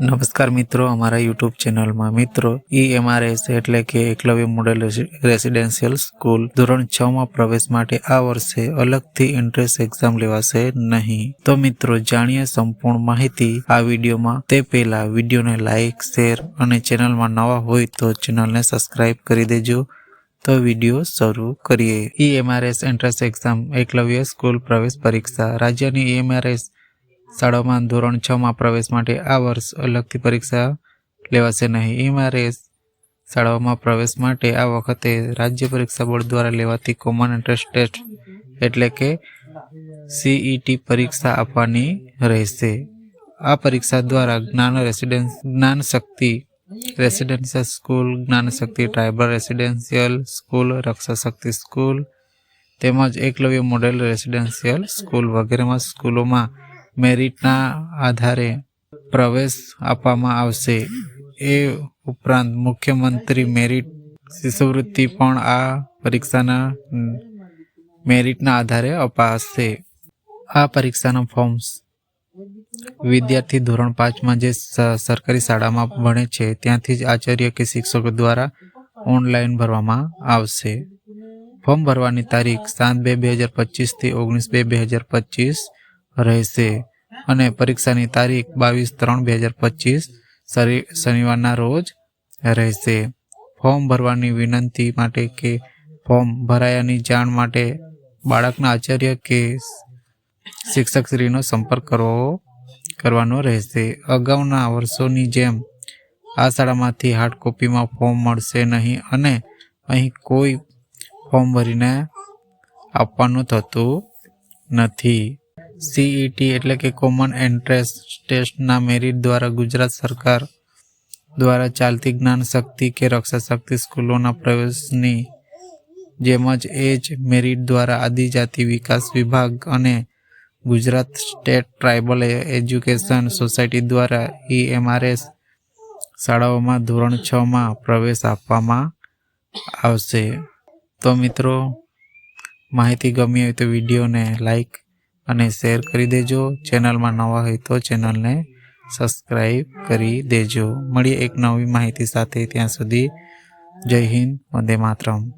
નમસ્કાર મિત્રો, અમારા યુટ્યુબ ચેનલમાં મિત્રો, ઈ એમઆરએસ એટલે કે એકલવ્ય મોડેલ રેસી- રેસિડેન્શિયલ સ્કૂલ ધોરણ છ માં પ્રવેશ માટે આ વર્ષે અલગથી એન્ટ્રન્સ એક્ઝામ લેવાશે નહીં. તો મિત્રો, જાણીએ સંપૂર્ણ માહિતી આ વિડીયોમાં. તે પહેલા વિડીયોને લાઇક શેર અને ચેનલમાં નવા હોય તો ચેનલને સબસ્ક્રાઇબ કરી દેજો. તો વીડિયો શરૂ કરીએ. E EMRS entrance exam Eklavya school પ્રવેશ પરીક્ષા. રાજ્યની ઈએમઆરએસ શાળામાં ધોરણ છમાં પ્રવેશ માટે આ વર્ષ અલગથી પરીક્ષા લેવાશે નહીં. એમઆરએસ શાળાઓમાં પ્રવેશ માટે આ વખતે રાજ્ય પરીક્ષા બોર્ડ દ્વારા લેવાતી કોમન એન્ટ્રન્સ ટેસ્ટ એટલે કે સીઈટી પરીક્ષા આપવાની રહેશે. આ પરીક્ષા દ્વારા જ્ઞાન રેસિડેન્સ જ્ઞાન Shakti residential school Gyan Shakti tribal residential school Raksha Shakti school તેમજ એકલવ્ય મોડેલ રેસિડેન્શિયલ સ્કૂલ વગેરેમાં સ્કૂલોમાં મેરિટના આધારે પ્રવેશ આપવામાં આવશે. એ ઉપરાંત મુખ્યમંત્રી મેરિટ શિષ્યવૃત્તિ પણ આ પરીક્ષાના મેરિટના આધારે અપાશે. આ પરીક્ષાના ફોર્મ્સ વિદ્યાર્થી ધોરણ પાંચમાં જે સરકારી શાળામાં ભણે છે, ત્યાંથી જ આચાર્ય કે શિક્ષકો દ્વારા ઓનલાઈન ભરવામાં આવશે. ફોર્મ ભરવાની તારીખ સાત બે બે હજાર પચીસથી ઓગણીસ બે બે હજાર પચીસ રહેશે. અને પરીક્ષાની તારીખ બાવીસ ત્રણ બે હજાર પચીસ શનિવારના રોજ રહેશે. ફોર્મ ભરવાની વિનંતી માટે કે ફોર્મ ભરાયાની જાણ માટે બાળકના આચાર્ય કે શિક્ષકશ્રીનો સંપર્ક કરવો કરવાનો રહેશે. અગાઉના વર્ષોની જેમ આ શાળામાંથી હાર્ડ કોપીમાં ફોર્મ મળશે નહીં અને અહીં કોઈ ફોર્મ ભરીને આપવાનું થતું નથી. સીઈટી એટલે કે કોમન એન્ટ્રન્સ ટેસ્ટના મેરિટ દ્વારા ગુજરાત સરકાર દ્વારા ચાલતી જ્ઞાન શક્તિ કે રક્ષા શક્તિ સ્કૂલોના પ્રવેશની જેમ જ એ જ મેરિટ દ્વારા આદિજાતિ વિકાસ વિભાગ અને Gujarat state tribal education society દ્વારા ઈએમઆરએસ શાળાઓમાં ધોરણ છમાં પ્રવેશ આપવામાં આવશે. તો મિત્રો, માહિતી ગમી હોય તો વિડીયોને લાઈક અને શેર કરી દેજો. ચેનલમાં નવા હોય તો ચેનલને સબસ્ક્રાઈબ કરી દેજો. મળીએ એક નવી માહિતી સાથે ત્યાં સુધી. જય હિન્દ, વંદે માતરમ.